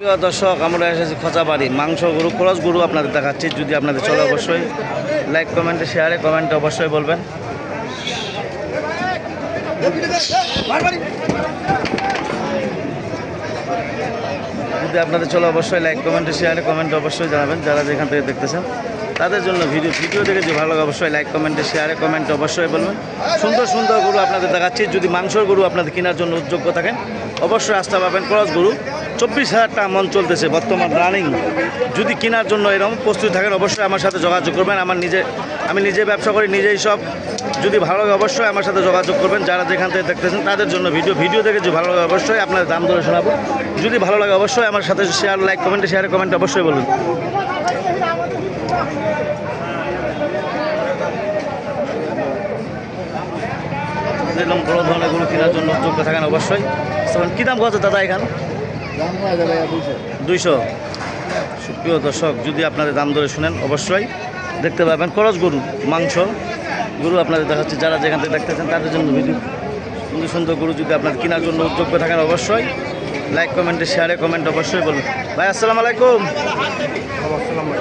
দর্শক, আমরা এসেছি খোঁচাবাড়ি মাংস গরু ক্রস গরু আপনাদের দেখাচ্ছি। যদি আপনাদের চলে, অবশ্যই লাইক কমেন্টে শেয়ারে কমেন্টে অবশ্যই বলবেন। যদি আপনাদের চলে, অবশ্যই লাইক কমেন্টে শেয়ারে কমেন্টে অবশ্যই জানাবেন, যারা যেখান থেকে দেখতেছেন। তাদের জন্য ভিডিও ভিডিও দেখে যে ভালো লাগে, অবশ্যই লাইক কমেন্টে শেয়ারে কমেন্টে অবশ্যই বলবেন। সুন্দর সুন্দর গরু আপনাদের দেখাচ্ছি। যদি মাংসর গরু আপনাদের কেনার জন্য উদ্যোগ্য থাকেন, অবশ্যই আসতে পাবেন ক্রস গরু। চব্বিশ হাজার টাকা মন চলতেছে বর্তমান রানিং যদি কেনার জন্য এরকম প্রস্তুত থাকেন, অবশ্যই আমার সাথে যোগাযোগ করবেন। আমার নিজে, আমি নিজে ব্যবসা করি, নিজেই সব। যদি ভালো লাগে, অবশ্যই আমার সাথে যোগাযোগ করবেন। যারা যেখান থেকে দেখতেছেন, তাদের জন্য ভিডিও ভিডিও দেখে যদি ভালো লাগে, অবশ্যই আপনার দাম ধরে শোনাবো। যদি ভালো লাগে, অবশ্যই আমার সাথে শেয়ার লাইক কমেন্টে শেয়ারে কমেন্ট অবশ্যই বলুন। বড় ধরনের গরু কেনার জন্য যোগ্য থাকেন, অবশ্যই। কী দাম কত দাদা এখান? দুইশো? সুপ্রিয় দর্শক, যদি আপনাদের দাম ধরে শুনেন, অবশ্যই দেখতে পাবেন খরচ গরু, মাংস, গরু আপনাদের দেখাচ্ছে। যারা যেখান থেকে দেখতেছেন, তাদের জন্য সুন্দর সুন্দর গরু যদি আপনাদের কেনার জন্য উদ্যোগ্য থাকেন, অবশ্যই লাইক কমেন্টে শেয়ারে কমেন্ট অবশ্যই বলুন। ভাই, আসসালামু আলাইকুম।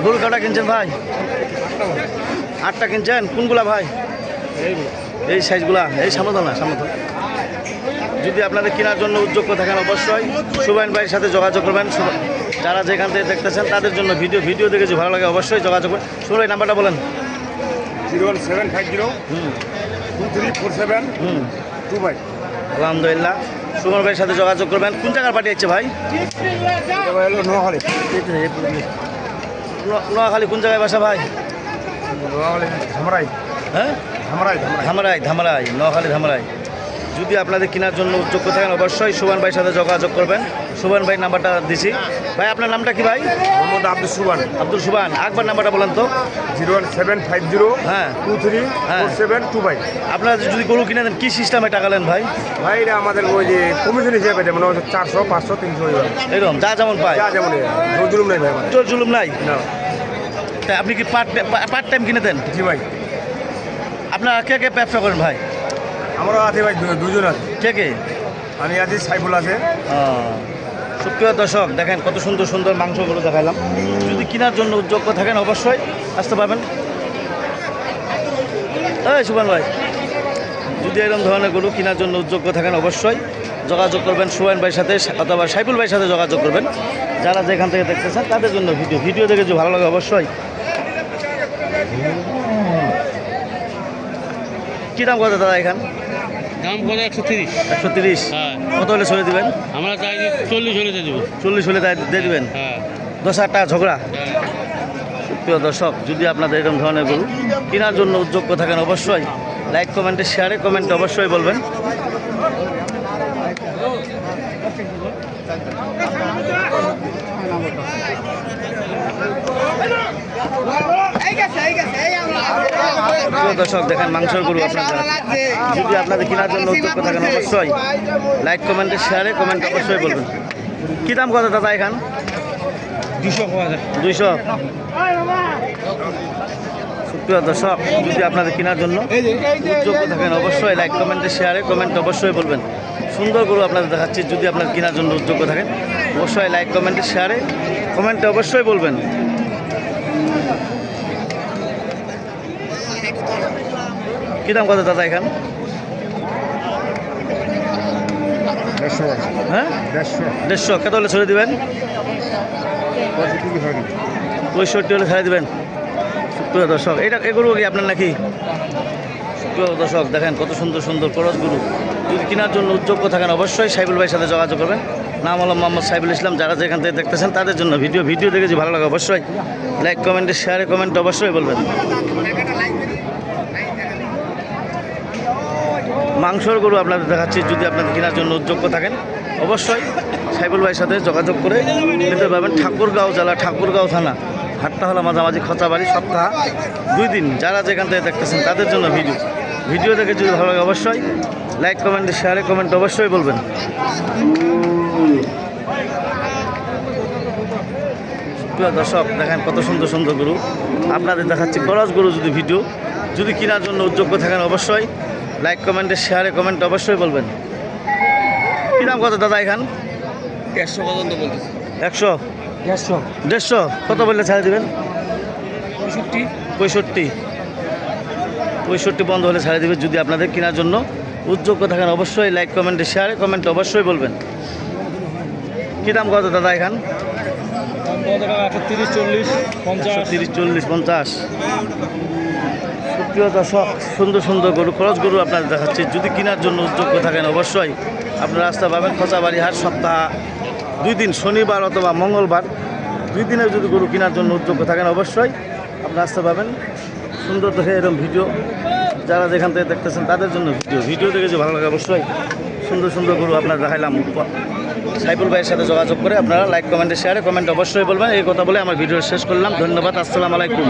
গরু কটা কিনছেন ভাই? আটটা কিনছেন? কোনগুলা ভাই? এই সাইজগুলা এই সামনে না, সামনে যদি আপনাদের কেনার জন্য উদ্যোগ্য থাকেন অবশ্যই সুবাইন ভাইয়ের সাথে যোগাযোগ করবেন। যারা যেখান থেকে দেখতেছেন তাদের জন্য ভিডিও ভিডিও দেখে যদি ভালো লাগে অবশ্যই যোগাযোগ করবেন সুবাই নাম্বারটা বলেন। Zero one seven five zero two three four seven two five. আলহামদুলিল্লাহ। সুমন ভাইয়ের সাথে যোগাযোগ করবেন। কোন জায়গার পার্টি আছে ভাই? নোয়াখালী। নোয়াখালী কোন জায়গায় বাসা ভাই? ধামরাই হ্যাঁ? ধামরাই ধামরাই ধামরাই নোয়াখালী ধামরাই যদি আপনাদের কেনার জন্য উদ্যোগ্য থাকেন অবশ্যই সুবান ভাইয়ের সাথে যোগাযোগ করবেন। সুবান ভাই নাম্বারটা দিছি। ভাই আপনার নামটা কি ভাই? মোহাম্মদ আব্দুল সুবান আব্দুল সুবান আকবার নাম্বারটা বলেন তো। Zero one seven five zero হ্যাঁ। টু থ্রি হ্যাঁ। Seven two five. আপনারা যদি গরু কিনে দেন কী সিস্টেমে টাকা নেন ভাই? ভাই এটা আমাদের ওই যে কমিশন হিসেবে দেয় মানে চারশো পাঁচশো তিনশো। এরকম যা যেমন পায়। যা যেমন রোজুলুম নেই ভাই জুলুম নাই? না। আপনি কি পার্ট পার্ট টাইম কিনে দেন? জি ভাই। আপনারা কে কে ব্যবসা করেন ভাই? আমারও আছে ভাই দুজন আছে। কে কে? আমি আছি সাইফুল আছে। সুপ্রিয় দর্শক দেখেন কত সুন্দর সুন্দর মাংসগুলো দেখালাম যদি কেনার জন্য উদ্যোগ্য থাকেন অবশ্যই আসতে পারবেন। এই সুবান ভাই যদি এরকম ধরনের গরু কেনার জন্য উদ্যোগ্য থাকেন অবশ্যই যোগাযোগ করবেন সুবান ভাইয়ের সাথে অথবা সাইফুল ভাইয়ের সাথে যোগাযোগ করবেন। যারা যেখান থেকে দেখতেছেন তাদের জন্য ভিডিও ভিডিও দেখে যদি ভালো লাগে অবশ্যই। কী দাম কত দাদা এখান? দাম কত? একশো তিরিশ। একশো তিরিশ? হ্যাঁ। কত হলে ছড়ে দিবেন? আমরা চাই চল্লিশ হলে দিয়ে দেবো। চল্লিশ হলে তাই দিয়ে দিবেন? হ্যাঁ। দশ হাজার টাকা ঝগড়া। প্রিয় দর্শক যদি আপনাদের এরকম ধরনের গরু কেনার জন্য উদ্যোগ্য থাকেন অবশ্যই লাইক কমেন্টে শেয়ারে কমেন্টে অবশ্যই বলবেন। দর্শক, দেখেন মাংসের গরু আপনাদের যদি আপনাদের কেনার জন্য উদ্যোগ্য থাকেন, অবশ্যই লাইক কমেন্টে শেয়ারে কমেন্ট অবশ্যই বলবেন। কী দাম কত দাদা এখান? দুইশো। সুপ্রিয় দর্শক যদি আপনাদের কেনার জন্য উদ্যোগ্য থাকেন, অবশ্যই লাইক কমেন্টে শেয়ারে কমেন্ট অবশ্যই বলবেন। সুন্দর গরু আপনাদের দেখাচ্ছি, যদি আপনার কেনার জন্য উদ্যোগ্য থাকেন, অবশ্যই লাইক কমেন্টে শেয়ারে কমেন্টে অবশ্যই বলবেন। কী দাম কত দাদা এখান? দেড়শো হ্যাঁ? দেড়শো। কত হলে ছেড়ে দিবেন? পঁয়ষট্টি হলে ছেড়ে দেবেন। সুপ্রিয় দর্শক এটা এগুলো কি আপনার নাকি? সুপ্রিয় দর্শক দেখেন কত সুন্দর সুন্দর করস গুরু যদি কেনার জন্য উদ্যোগ্য থাকেন অবশ্যই সাইবুল ভাইয়ের সাথে যোগাযোগ করবেন। নাম হলো মোহাম্মদ সাইবুল ইসলাম। যারা যেখান থেকে দেখতেছেন তাদের জন্য ভিডিও ভিডিও দেখে যদি ভালো লাগে অবশ্যই লাইক কমেন্টে শেয়ারে কমেন্ট অবশ্যই বলবেন। মাংসর গরু আপনাদের দেখাচ্ছি, যদি আপনাদের কেনার জন্য উদ্যোগ্য থাকেন, অবশ্যই সাইবুল ভাইয়ের সাথে যোগাযোগ করে নিতে পারবেন। ঠাকুরগাঁও জেলা, ঠাকুরগাঁও থানা হাটটা হলো মাঝামাঝি খচাবাড়ি, সপ্তাহ দুই দিন। যারা যেখান থেকে দেখতেছেন, তাদের জন্য ভিডিও। ভিডিও দেখে যদি ভালো লাগে, অবশ্যই লাইক কমেন্ট শেয়ারে কমেন্ট অবশ্যই বলবেন। দর্শক, দেখেন কত সুন্দর সুন্দর গরু। আপনাদের দেখাচ্ছি করজ গরু যদি ভিডিও। যদি কেনার জন্য উদ্যোগ্য থাকেন, অবশ্যই লাইক কমেন্টে শেয়ারে কমেন্ট অবশ্যই বলবেন। কী দাম কত দাদা এখান? দেড়শো পর্যন্ত বলতেছি। একশো? দেড়শো। দেড়শো? কত বললে ছাড়ে দেবেন? পঁয়ষট্টি। পঁয়ষট্টি। পঁয়ষট্টি বন্ধ হলে ছাড়ে দেবে যদি আপনাদের কেনার জন্য। উদ্যোগ থাকেন অবশ্যই লাইক কমেন্টে শেয়ারে কমেন্ট অবশ্যই বলবেন। কী দাম কত দাদা এখান? তিরিশ চল্লিশ পঞ্চাশ। তিরিশ চল্লিশ পঞ্চাশ। সুপ্রিয় দর্শক, সুন্দর সুন্দর গরু, খরচ গরু আপনাদের দেখাচ্ছি। যদি কেনার জন্য উদ্যোগ থাকেন, অবশ্যই আপনারা রাস্তা পাবেন খোঁচাবাড়ি হাট সপ্তাহ, দুই দিন, শনিবার অথবা মঙ্গলবার, দুই দিনের যদি গরু কেনার জন্য উদ্যোগ থাকেন, অবশ্যই আপনারা রাস্তা পাবেন। সুন্দর দেখে এরকম ভিডিও, যারা যেখান থেকে দেখতেছেন, তাদের জন্য ভিডিও। ভিডিও দেখে যে ভালো লাগে, অবশ্যই সুন্দর সুন্দর গরু আপনার দেখাইলাম। সাইফুল ভাইয়ের সাথে যোগাযোগ করে আপনারা লাইক কমেন্টে শেয়ারে কমেন্ট অবশ্যই বলবেন। এই কথা বলে আমার ভিডিও শেষ করলাম। ধন্যবাদ, আসসালামু আলাইকুম।